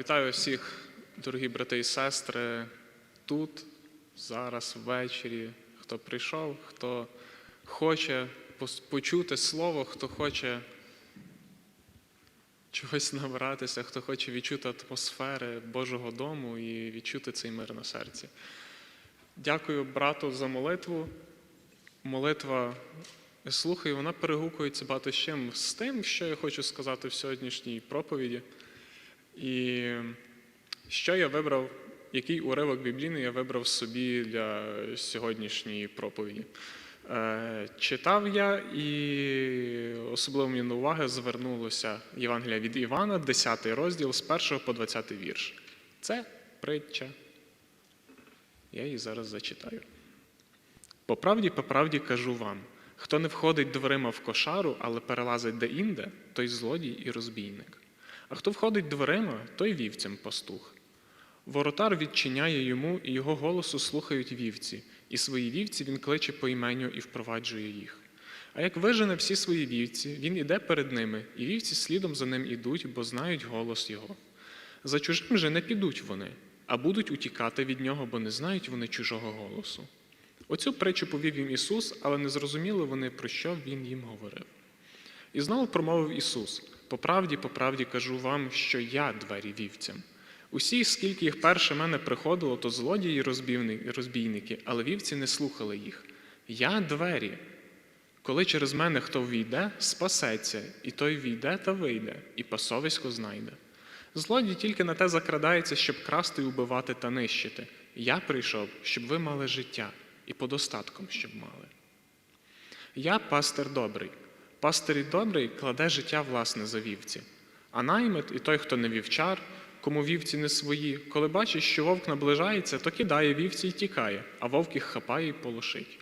Вітаю всіх, дорогі брати і сестри, тут, зараз, ввечері, хто прийшов, хто хоче почути слово, хто хоче чогось набратися, хто хоче відчути атмосфери Божого дому і відчути цей мир на серці. Дякую брату за молитву. Молитва, слухаю, вона перегукується багато з чим з тим, що я хочу сказати в сьогоднішній проповіді. І що я вибрав, який уривок біблійний я вибрав собі для сьогоднішньої проповіді. Е, Читав я і особливо мені на увагу звернулося Євангелія від Івана, 10 розділ з 1 по 20 вірш. Це притча. Я її зараз зачитаю. По правді, по правді кажу вам: хто не входить дверима в кошару, але перелазить де-інде, той злодій і розбійник. А хто входить дверима, той вівцям пастух. Воротар відчиняє йому, і його голосу слухають вівці, і свої вівці він кличе по іменю і впроваджує їх. А як вижене всі свої вівці, він іде перед ними, і вівці слідом за ним ідуть, бо знають голос його. За чужим же не підуть вони, а будуть утікати від нього, бо не знають вони чужого голосу. Оцю притчу повів їм Ісус, але не зрозуміли вони, про що Він їм говорив. І знову промовив Ісус: по правді, по правді кажу вам, що я двері вівцям. Усі, скільки їх перше мене приходило, то злодії і розбійники, але вівці не слухали їх. Я двері. Коли через мене хто війде, спасеться, і той війде та вийде, і пасовисько знайде. Злодій тільки на те закрадається, щоб красти, убивати та нищити. Я прийшов, щоб ви мали життя, і подостатком, щоб мали. Я пастир добрий. Пастир добрий кладе життя власне за вівці. А наймит і той, хто не вівчар, кому вівці не свої, коли бачить, що вовк наближається, то кидає вівці і тікає, а вовк їх хапає і полошить.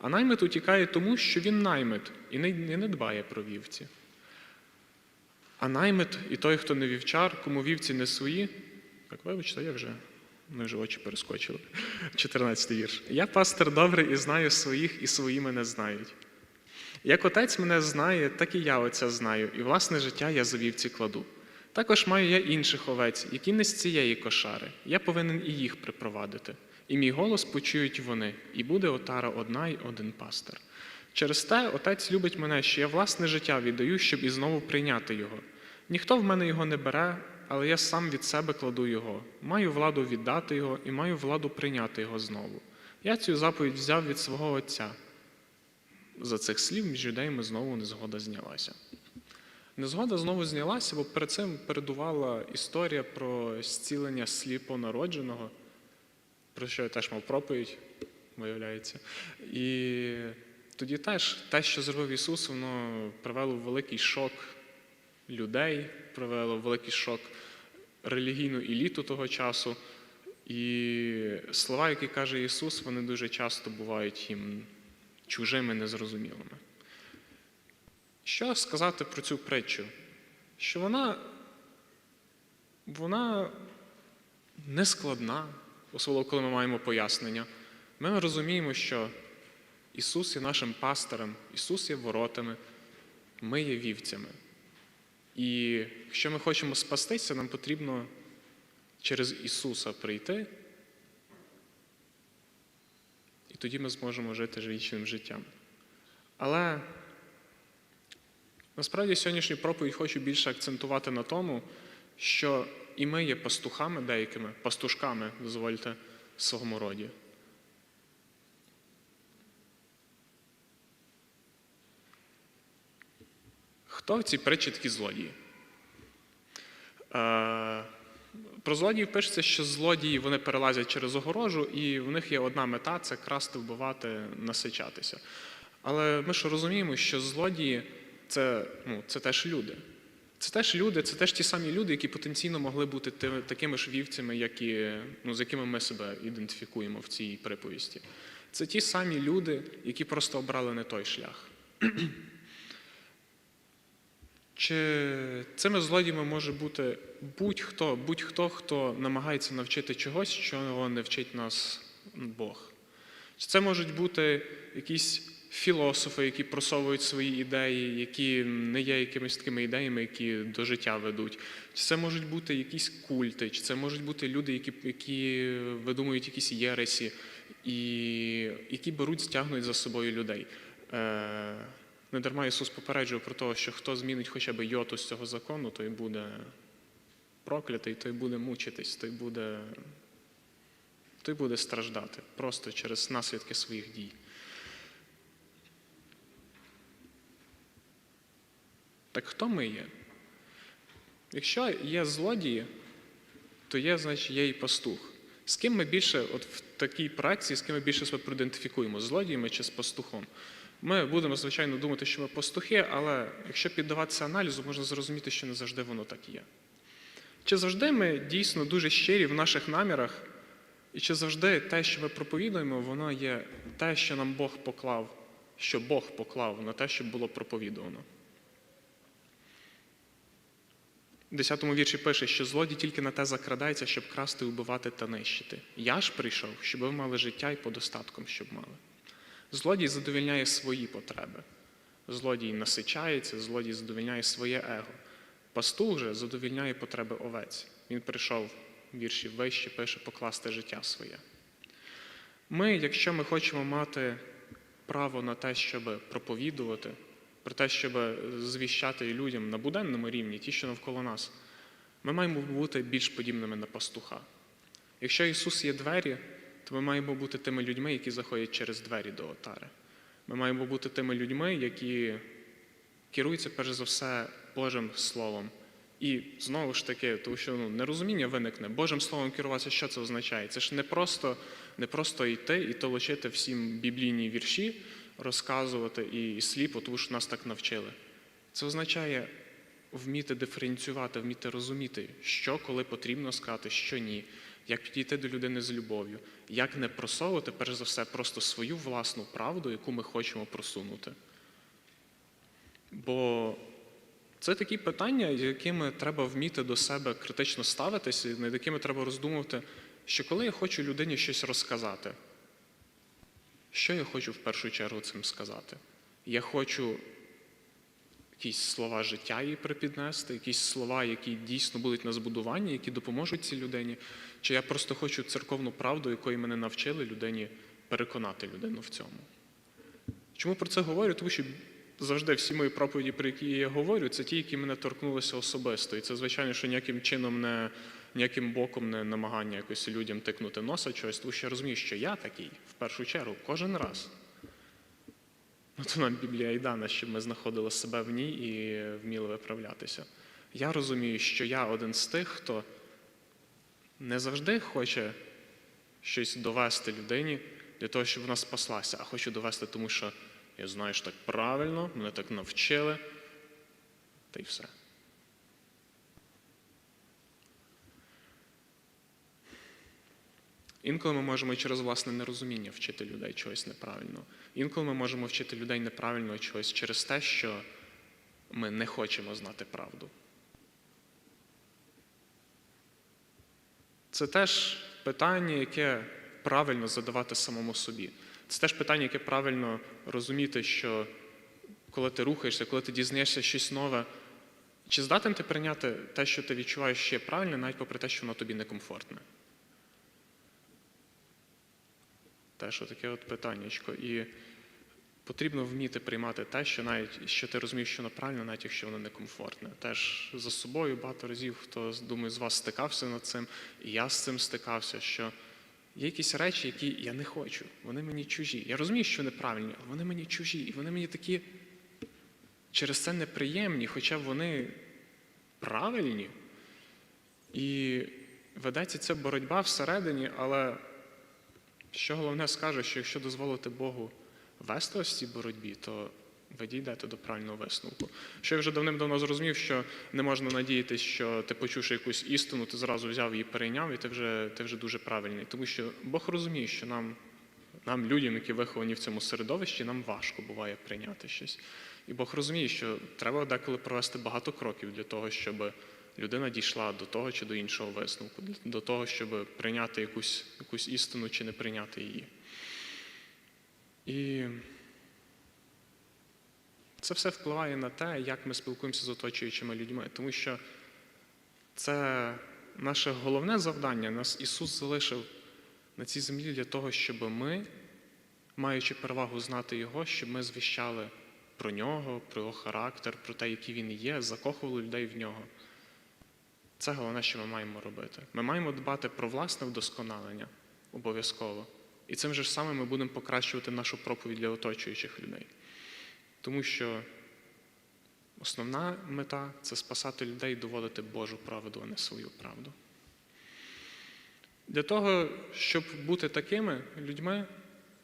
А наймит утікає тому, що він наймит і не, не дбає про вівці. А наймит і той, хто не вівчар, кому вівці не свої. Так, вибачте, я вже, ми вже очі перескочили. 14 вірш. Я пастир добрий і знаю своїх, і свої мене знають. Як отець мене знає, так і я отця знаю, і власне життя я за вівці кладу. Також маю я інших овець, які не з цієї кошари. Я повинен і їх припровадити. І мій голос почують вони, і буде отара одна й один пастир. Через те отець любить мене, що я власне життя віддаю, щоб і знову прийняти його. Ніхто в мене його не бере, але я сам від себе кладу його. Маю владу віддати його і маю владу прийняти його знову. Я цю заповідь взяв від свого отця. За цих слів між юдеями знову незгода знялася. Незгода знову знялася, бо перед цим передувала історія про зцілення сліпонародженого, про що я теж мав проповідь, виявляється. І тоді теж те, що зробив Ісус, воно привело в великий шок людей, привело в великий шок релігійну еліту того часу. І слова, які каже Ісус, вони дуже часто бувають їм чужими, незрозумілими. Що сказати про цю притчу? Що вона, вона не складна, особливо коли ми маємо пояснення. Ми розуміємо, що Ісус є нашим пастирем, Ісус є воротами, ми є вівцями. І якщо ми хочемо спастися, нам потрібно через Ісуса прийти, і тоді ми зможемо жити вічним життям. Але насправді сьогоднішню проповідь хочу більше акцентувати на тому, що і ми є пастухами деякими, пастушками, дозвольте, в своєму роді. Хто в цій притчі такі злодії? Е, Про злодіїв пишеться, що злодії вони перелазять через огорожу, і в них є одна мета це красти, вбивати, насичатися. Але ми ж розуміємо, що злодії це, ну, це теж люди. Це теж люди, це теж ті самі люди, які потенційно могли бути тими- такими ж вівцями, які, ну, з якими ми себе ідентифікуємо в цій приповісті. Це ті самі люди, які просто обрали не той шлях. Чи цими злодіями може бути будь-хто, будь-хто, хто намагається навчити чогось, чого не вчить нас Бог? Чи це можуть бути якісь філософи, які просовують свої ідеї, які не є якимись такими ідеями, які до життя ведуть. Чи це можуть бути якісь культи, чи це можуть бути люди, які, які видумують якісь єресі, і які беруть, стягнуть за собою людей. Е, не дарма Ісус попереджував про те, що хто змінить хоча б йоту з цього закону, той буде проклятий, той буде мучитись, той буде, той буде страждати просто через наслідки своїх дій. Так хто ми є? Якщо є злодії, то є, значить, є і пастух. З ким ми більше, от в такій праці, з ким ми більше себе проідентифікуємо, з злодіями чи з пастухом? Ми будемо, звичайно, думати, що ми пастухи, але якщо піддаватися аналізу, можна зрозуміти, що не завжди воно так є. Чи завжди ми дійсно дуже щирі в наших намірах, і чи завжди те, що ми проповідуємо, воно є те, що нам Бог поклав, що Бог поклав на те, щоб було проповідувано? В 10 вірші пише, що злодій тільки на те закрадається, щоб красти, убивати та нищити. Я ж прийшов, щоб ви мали життя і подостатком, щоб мали. Злодій задовільняє свої потреби. Злодій насичається, злодій задовільняє своє его. Пастух же задовільняє потреби овець. Він прийшов вірші вище, пише покласти життя своє. Ми, якщо ми хочемо мати право на те, щоб проповідувати, про те, щоб звіщати людям на буденному рівні, ті, що навколо нас, ми маємо бути більш подібними на пастуха. Якщо Ісус є двері, то ми маємо бути тими людьми, які заходять через двері до отари. Ми маємо бути тими людьми, які керуються перш за все Божим Словом. І знову ж таки, тому що ну, нерозуміння виникне, Божим Словом керуватися, що це означає? Це ж не просто, не просто йти і толочити всім біблійні вірші, розказувати і сліпо, тому що нас так навчили. Це означає вміти диференціювати, вміти розуміти, що коли потрібно сказати, що ні, як підійти до людини з любов'ю, як не просовувати, перш за все, просто свою власну правду, яку ми хочемо просунути. Бо це такі питання, якими треба вміти до себе критично ставитися, над якими треба роздумувати, що коли я хочу людині щось розказати, що я хочу в першу чергу цим сказати? Я хочу якісь слова життя їй припіднести, якісь слова, які дійсно будуть на збудування, які допоможуть цій людині, чи я просто хочу церковну правду, якої мене навчили людині, переконати людину в цьому. Чому про це говорю? Тому що завжди всі мої проповіді, про які я говорю, це ті, які мене торкнулися особисто. І це, звичайно, що ніяким чином не ніяким боком не намагання якось людям тикнути носа чогось, тому що я розумію, що я такий в першу чергу кожен раз. Ну, то нам Біблія і дана, щоб ми знаходили себе в ній і вміли виправлятися. Я розумію, що я один з тих, хто не завжди хоче щось довести людині для того, щоб вона спаслася, а хочу довести, тому що я знаю, що так правильно, мене так навчили, та й все. Інколи ми можемо через власне нерозуміння вчити людей чогось неправильно. Інколи ми можемо вчити людей неправильно чогось через те, що ми не хочемо знати правду. Це теж питання, яке правильно задавати самому собі. Це теж питання, яке правильно розуміти, що коли ти рухаєшся, коли ти дізнаєшся щось нове, чи здатен ти прийняти те, що ти відчуваєш ще правильно, навіть попри те, що воно тобі некомфортне. Теж таке от питаннячко. І потрібно вміти приймати те, що навіть що ти розумієш, що воно правильно, навіть якщо воно некомфортне. Теж за собою багато разів, хто думаю, з вас стикався над цим, і я з цим стикався, що є якісь речі, які я не хочу. Вони мені чужі. Я розумію, що неправильні, але вони мені чужі. І вони мені такі через це неприємні, хоча вони правильні. І ведеться ця боротьба всередині, але. Що головне скаже, що якщо дозволити Богу вести ось цій боротьбі, то ви дійдете до правильного висновку. Що я вже давним-давно зрозумів, що не можна надіятися, що ти почувши якусь істину, ти зразу взяв її перейняв, і ти вже ти вже дуже правильний. Тому що Бог розуміє, що нам, нам, людям, які виховані в цьому середовищі, нам важко буває прийняти щось. І Бог розуміє, що треба деколи провести багато кроків для того, щоб людина дійшла до того чи до іншого висновку, до того, щоб прийняти якусь, якусь істину чи не прийняти її. І Це все впливає на те, як ми спілкуємося з оточуючими людьми, тому що це наше головне завдання. Нас Ісус залишив на цій землі для того, щоб ми, маючи перевагу знати Його, щоб ми звіщали про нього, про його характер, про те, який він є, закохували людей в нього. Це головне, що ми маємо робити. Ми маємо дбати про власне вдосконалення обов'язково. І цим же ж саме ми будемо покращувати нашу проповідь для оточуючих людей. Тому що основна мета це спасати людей і доводити Божу правду, а не свою правду. Для того, щоб бути такими людьми,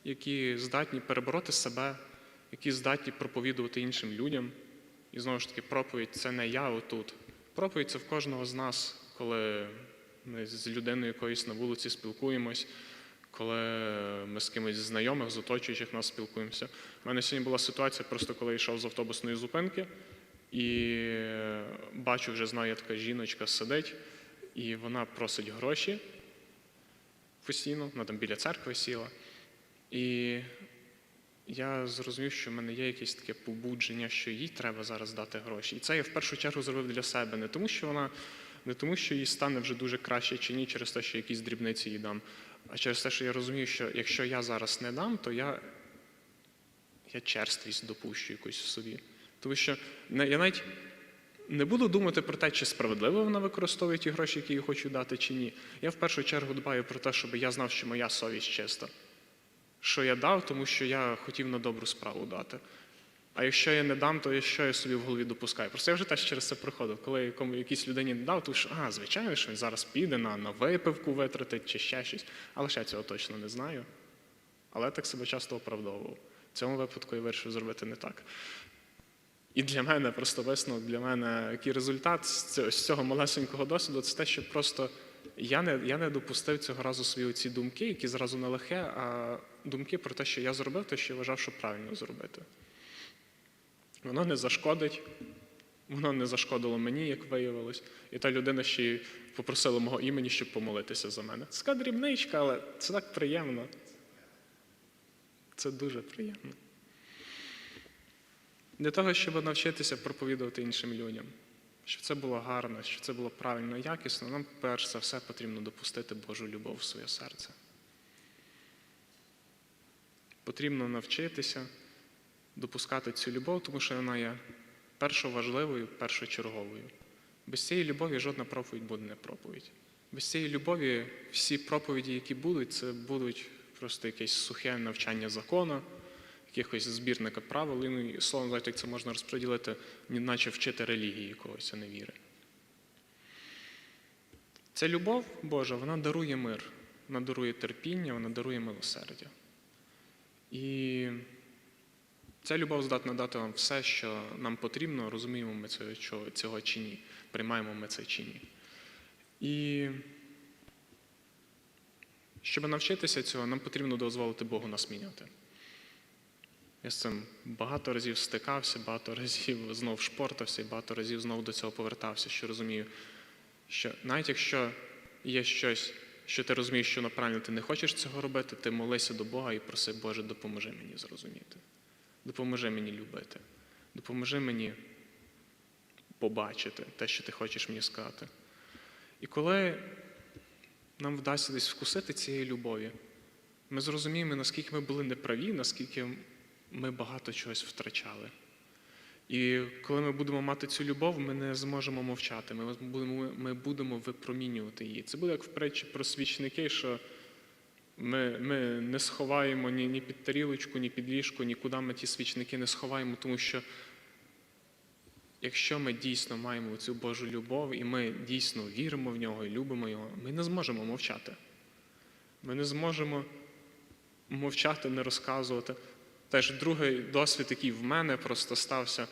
які здатні перебороти себе, які здатні проповідувати іншим людям. І знову ж таки, проповідь це не я отут. Проповідь це в кожного з нас, коли ми з людиною якоюсь на вулиці спілкуємось, коли ми з кимось знайомих, з оточуючих нас спілкуємося. У мене сьогодні була ситуація, просто коли я йшов з автобусної зупинки, і бачу, вже знаю, така жіночка сидить, і вона просить гроші постійно, вона там біля церкви сіла. І я зрозумів, що в мене є якесь таке побудження, що їй треба зараз дати гроші. І це я в першу чергу зробив для себе, не тому, що вона, не тому, що їй стане вже дуже краще чи ні, через те, що якісь дрібниці їй дам, а через те, що я розумію, що якщо я зараз не дам, то я, я черствість допущу якусь в собі. Тому що я навіть не буду думати про те, чи справедливо вона використовує ті гроші, які я хочу дати, чи ні. Я в першу чергу дбаю про те, щоб я знав, що моя совість чиста. Що я дав, тому що я хотів на добру справу дати. А якщо я не дам, то що я собі в голові допускаю? Просто я вже теж через це проходив. Коли кому якійсь людині не дав, то що, а, звичайно, що він зараз піде на, на випивку витратить чи ще щось. Але ще цього точно не знаю. Але я так себе часто оправдовував. В цьому випадку я вирішив зробити не так. І для мене просто висновок, для мене який результат з цього малесенького досвіду, це те, що просто я не, я не допустив цього разу свої ці думки, які зразу не лихе, а думки про те, що я зробив, те, що я вважав, що правильно зробити. Воно не зашкодить, воно не зашкодило мені, як виявилось. І та людина ще й попросила мого імені, щоб помолитися за мене. Це така дрібничка, але це так приємно. Це дуже приємно. Для того, щоб навчитися проповідувати іншим людям, щоб це було гарно, щоб це було правильно, і якісно, нам перш за все потрібно допустити Божу любов в своє серце. Потрібно навчитися допускати цю любов, тому що вона є першоважливою, першочерговою. Без цієї любові жодна проповідь буде не проповідь. Без цієї любові всі проповіді, які будуть, це будуть просто якесь сухе навчання закону, якихось збірника правил, і, ну, словом, знаєте, як це можна розподілити, наче вчити релігії якогось, а не віри. Ця любов Божа, вона дарує мир, вона дарує терпіння, вона дарує милосердя. І ця любов здатна дати вам все, що нам потрібно, розуміємо ми цього, цього чи ні, приймаємо ми це чи ні. І щоб навчитися цього, нам потрібно дозволити Богу нас міняти. Я з цим багато разів стикався, багато разів знов шпортався і багато разів знову до цього повертався, що розумію, що навіть якщо є щось, що ти розумієш, що направильно ти не хочеш цього робити, ти молися до Бога і проси, Боже, допоможи мені зрозуміти. Допоможи мені любити. Допоможи мені побачити те, що ти хочеш мені сказати. І коли нам вдасться десь вкусити цієї любові, ми зрозуміємо, наскільки ми були неправі, наскільки ми багато чогось втрачали. І коли ми будемо мати цю любов, ми не зможемо мовчати, ми будемо, ми будемо випромінювати її. Це буде як в притчі про свічники, що ми, ми не сховаємо ні, ні під тарілочку, ні під ліжко, нікуди ми ті свічники не сховаємо, тому що якщо ми дійсно маємо цю Божу любов і ми дійсно віримо в нього і любимо його, ми не зможемо мовчати. Ми не зможемо мовчати, не розказувати. Теж другий досвід, який в мене просто стався,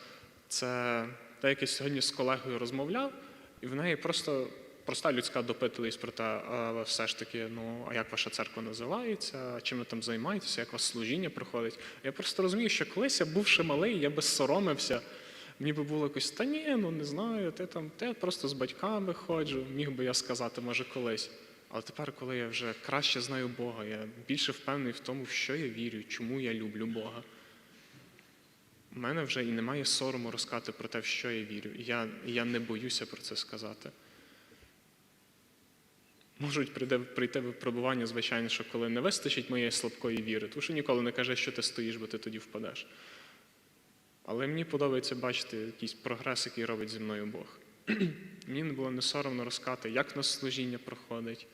це те, як я сьогодні з колегою розмовляв, і в неї просто проста людська допитливість про те, але все ж таки, ну, а як ваша церква називається, чим ви там займаєтеся, як у вас служіння проходить. Я просто розумію, що колись я бувши малий, я би соромився. Мені би було якось, та ні, ну не знаю, ти там, ти просто з батьками ходжу, міг би я сказати, може, колись. Але тепер, коли я вже краще знаю Бога, я більше впевнений в тому, в що я вірю, чому я люблю Бога. У мене вже і немає сорому розказати про те, в що я вірю. Я, я не боюся про це сказати. Можуть прийде, прийти випробування, звичайно, що коли не вистачить моєї слабкої віри, тому що ніколи не каже, що ти стоїш, бо ти тоді впадеш. Але мені подобається бачити якийсь прогрес, який робить зі мною Бог. мені не було не соромно розказати, як на служіння проходить,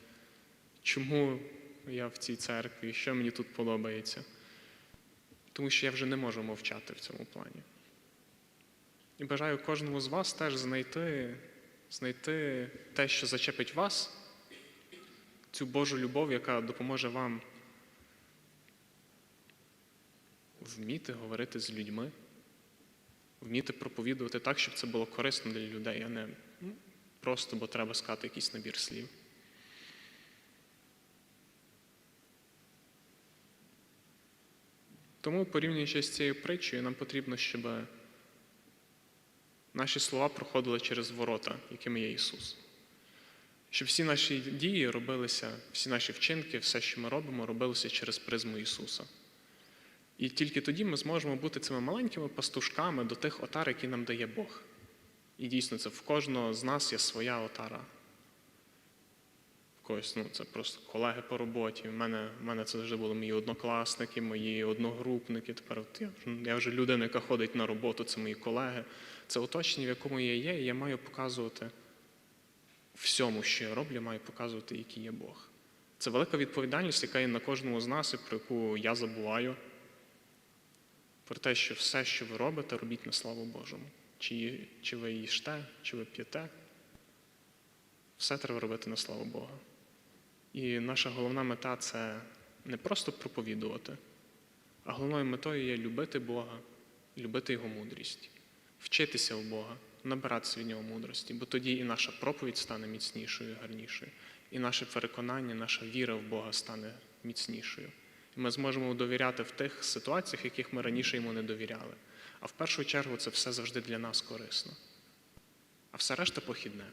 чому я в цій церкві, що мені тут подобається. Тому що я вже не можу мовчати в цьому плані. І бажаю кожному з вас теж знайти, знайти те, що зачепить вас, цю Божу любов, яка допоможе вам вміти говорити з людьми, вміти проповідувати так, щоб це було корисно для людей, а не ну, просто, бо треба сказати якийсь набір слів. Тому, порівнюючи з цією притчею, нам потрібно, щоб наші слова проходили через ворота, якими є Ісус. Щоб всі наші дії робилися, всі наші вчинки, все, що ми робимо, робилося через призму Ісуса. І тільки тоді ми зможемо бути цими маленькими пастушками до тих отар, які нам дає Бог. І дійсно, це в кожного з нас є своя отара. Когось, ну, це просто колеги по роботі. В мене, в мене це завжди були мої однокласники, мої одногрупники. Тепер от я, я вже людина, яка ходить на роботу, це мої колеги. Це оточення, в якому я є, і я маю показувати всьому, що я роблю, маю показувати, який є Бог. Це велика відповідальність, яка є на кожному з нас, і про яку я забуваю. Про те, що все, що ви робите, робіть на славу Божому. Чи, чи ви їсте, чи ви п'єте, все треба робити на славу Бога. І наша головна мета це не просто проповідувати, а головною метою є любити Бога, любити Його мудрість, вчитися у Бога, набиратися від нього мудрості, бо тоді і наша проповідь стане міцнішою, і гарнішою, і наше переконання, наша віра в Бога стане міцнішою. І ми зможемо довіряти в тих ситуаціях, яких ми раніше йому не довіряли. А в першу чергу це все завжди для нас корисно. А все решта похідне.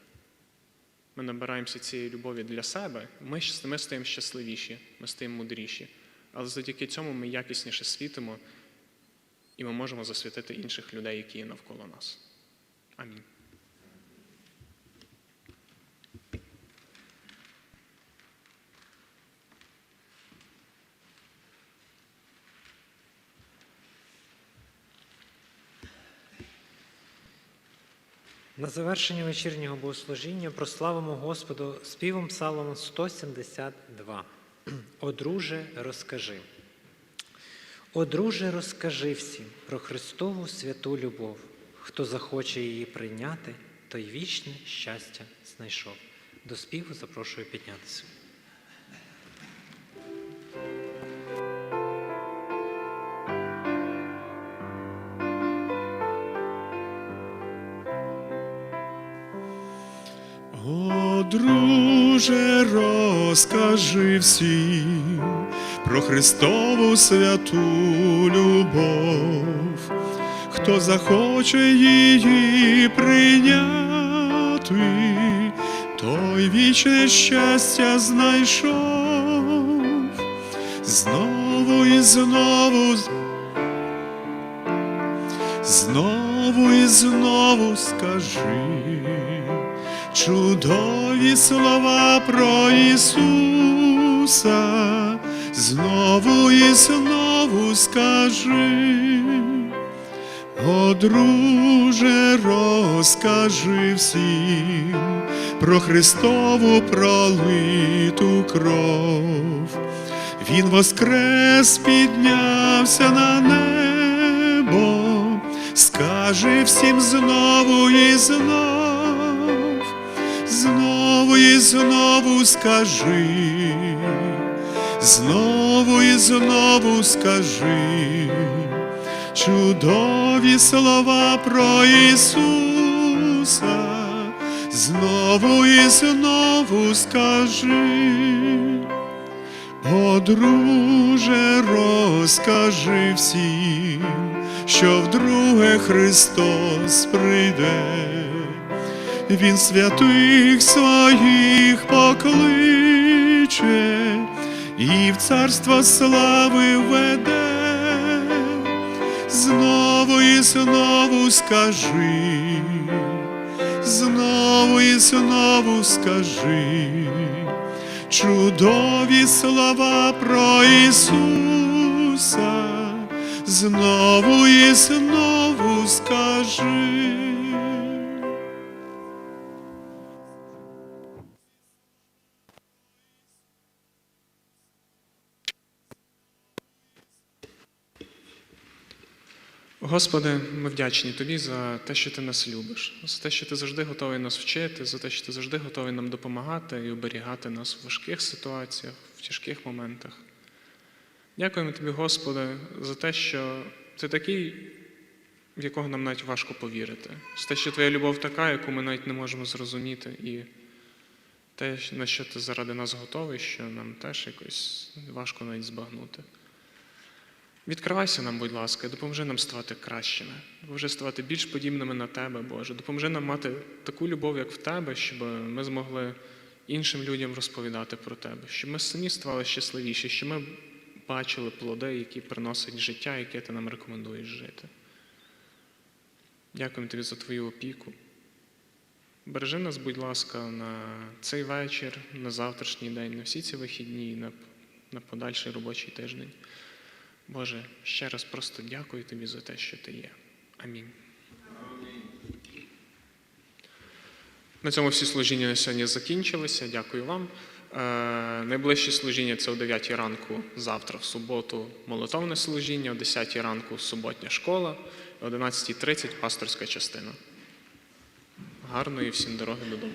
Ми набираємося цієї любові для себе, ми, ми стаємо щасливіші, ми стаємо мудріші. Але завдяки цьому ми якісніше світимо, і ми можемо засвітити інших людей, які є навколо нас. Амінь. На завершення вечірнього богослужіння прославимо Господу співом Псалом 172. О розкажи. О друже, розкажи всім про Христову святу любов. Хто захоче її прийняти, той вічне щастя знайшов. До співу запрошую піднятися. Друже, розкажи всім про Христову святу любов, хто захоче її прийняти, той вічне щастя знайшов, знову і знову, знову і знову скажи чудові слова про Ісуса, знову і знову скажи, о друже, розкажи всім про Христову пролиту кров. Він воскрес, піднявся на небо, скаже всім знову і знов, знову і знову скажи, знову і знову скажи, чудові слова про Ісуса, знову і знову скажи. О, друже, розкажи всім, що вдруге Христос прийде, Він святих своїх покличе і в царство слави веде, знову і знову скажи, знову і знову скажи, чудові слова про Ісуса, знову і знову скажи. Господи, ми вдячні Тобі за те, що Ти нас любиш, за те, що Ти завжди готовий нас вчити, за те, що Ти завжди готовий нам допомагати і оберігати нас в важких ситуаціях, в тяжких моментах. Дякуємо Тобі, Господи, за те, що Ти такий, в якого нам навіть важко повірити, за те, що Твоя любов така, яку ми навіть не можемо зрозуміти, і те, на що Ти заради нас готовий, що нам теж якось важко навіть збагнути. Відкривайся нам, будь ласка, допоможи нам ставати кращими, допоможи ставати більш подібними на Тебе, Боже. Допоможи нам мати таку любов, як в Тебе, щоб ми змогли іншим людям розповідати про Тебе, щоб ми самі ставали щасливіші, щоб ми бачили плоди, які приносять життя, яке ти нам рекомендуєш жити. Дякуємо тобі за твою опіку. Бережи нас, будь ласка, на цей вечір, на завтрашній день, на всі ці вихідні, на, на подальший робочий тиждень. Боже, ще раз просто дякую тобі за те, що ти є. Амінь. На цьому всі служіння на сьогодні закінчилися. Дякую вам. Е, найближче служіння це о 9 ранку завтра, в суботу, молитовне служіння, о 10 ранку суботня школа, о 11.30 пасторська частина. Гарної всім дороги додому.